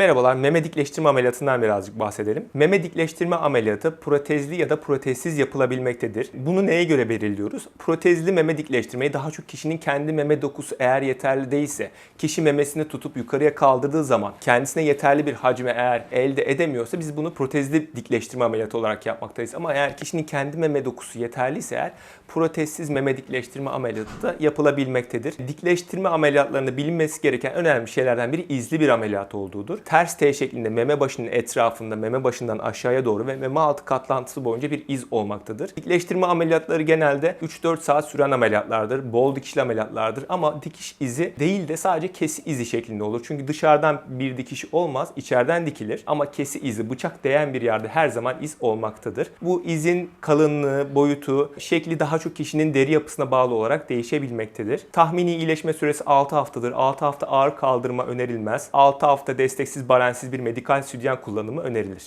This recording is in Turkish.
Merhabalar, meme dikleştirme ameliyatından birazcık bahsedelim. Meme dikleştirme ameliyatı protezli ya da protezsiz yapılabilmektedir. Bunu neye göre belirliyoruz? Protezli meme dikleştirmeyi daha çok kişinin kendi meme dokusu eğer yeterli değilse, kişi memesini tutup yukarıya kaldırdığı zaman kendisine yeterli bir hacme eğer elde edemiyorsa biz bunu protezli dikleştirme ameliyatı olarak yapmaktayız. Ama eğer kişinin kendi meme dokusu yeterliyse eğer protezsiz meme dikleştirme ameliyatı da yapılabilmektedir. Dikleştirme ameliyatlarında bilinmesi gereken önemli şeylerden biri izli bir ameliyat olduğudur. Ters T şeklinde meme başının etrafında meme başından aşağıya doğru ve meme altı katlantısı boyunca bir iz olmaktadır. Dikleştirme ameliyatları genelde 3-4 saat süren ameliyatlardır. Bol dikişli ameliyatlardır ama dikiş izi değil de sadece kesi izi şeklinde olur. Çünkü dışarıdan bir dikiş olmaz, içeriden dikilir ama kesi izi bıçak değen bir yerde her zaman iz olmaktadır. Bu izin kalınlığı, boyutu, şekli daha çok kişinin deri yapısına bağlı olarak değişebilmektedir. Tahmini iyileşme süresi 6 haftadır. 6 hafta ağır kaldırma önerilmez. 6 hafta desteksiz barensiz bir medikal sütyen kullanımı önerilir.